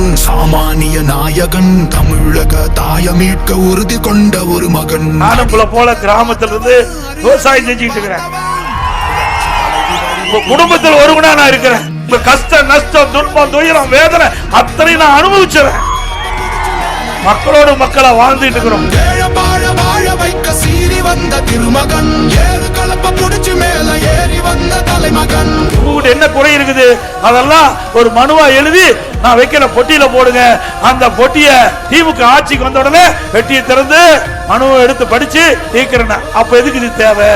சாமானிய நாயகன் தமிழக தாய மீட்க உறுதி கொண்ட ஒரு மகன். ஆனப்புல போல கிராமத்துல இருந்து விவசாயம் செஞ்சுட்டு இருக்கிறேன். உங்க குடும்பத்தில் ஒருவனா நான் இருக்கிறேன். உங்க கஷ்டம் நஷ்டம் துன்பம் துயரம் வேதனை அத்தனை நான் அனுபவிச்சிடறேன். மக்களோடு மக்களா வாழ்ந்துட்டு இருக்கிறோம். வைக்க சீறி வந்த திருமகன். ஏறு கலப்ப புடிச்சு மேல ஏறி வந்த தலைமகன். என்ன குறை இருக்குது? அதெல்லாம் ஒரு மனுவா எழுதி நான் வைக்கிற பொட்டியில போடுங்க. அந்த பொட்டிய திமுக ஆட்சிக்கு வந்த உடனே வெட்டியை திறந்து மனுவை எடுத்து படிச்சு தீர்க்கிறேன் அப்ப எதுக்கு இது தேவை?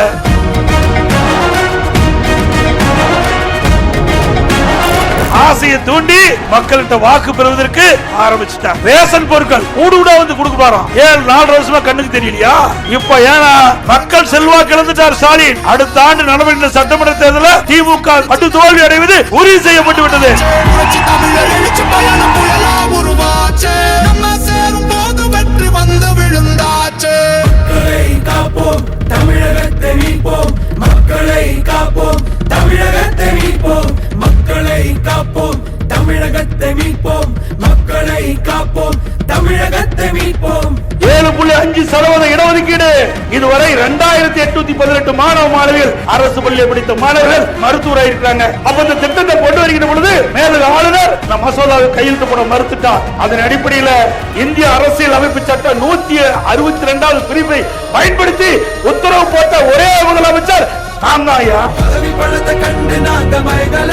ஆசையை தூண்டி மக்கள்கிட்ட வாக்கு பெறுவதற்கு ஆரம்பிச்சுட்டான் ரேஷன் பொருட்கள் கூடு கூட வந்து கொடுக்க போறோம் ஏன் நாலு வருஷமா கண்ணுக்கு தெரியலையா? இப்ப ஏன்னா மக்கள் செல்வாக்கு இழந்துட்டார் ஸ்டாலின். அடுத்த ஆண்டு நடவடிக்கை சட்டமன்ற தேர்தலில் திமுக பட்டு தோல்வி அடைவது உறுதி செய்யப்பட்டு விட்டது. காப்போம். தமிழகத்தை மீட்போம். மக்களை காப்போம். தமிழகத்தை மீட்போம். ஏழு புள்ளி அஞ்சு சதவீத இடஒதுக்கீடு. இதுவரை இரண்டாயிரத்தி எட்நூத்தி பதினெட்டு மாணவ மாணவிகள் அரசு பள்ளியை படித்த மாணவர்கள் மருத்துவராக இருக்கிறாங்க. அப்ப இந்த திட்டத்தை கொண்டு வருகிற பொழுது மேலும் ஆளுநர் இந்த மசோதாவை கையெழுத்து போட மறுத்துட்டார். அதன் அடிப்படையில் இந்திய அரசியல் அமைப்பு சட்டம் நூத்தி அறுபத்தி ரெண்டாவது பிரிவை பயன்படுத்தி உத்தரவு போட்ட ஒரே முதலமைச்சர் நான் தான் ஐயா. பதவி பழத்தை கண்டு நாங்க மயங்கல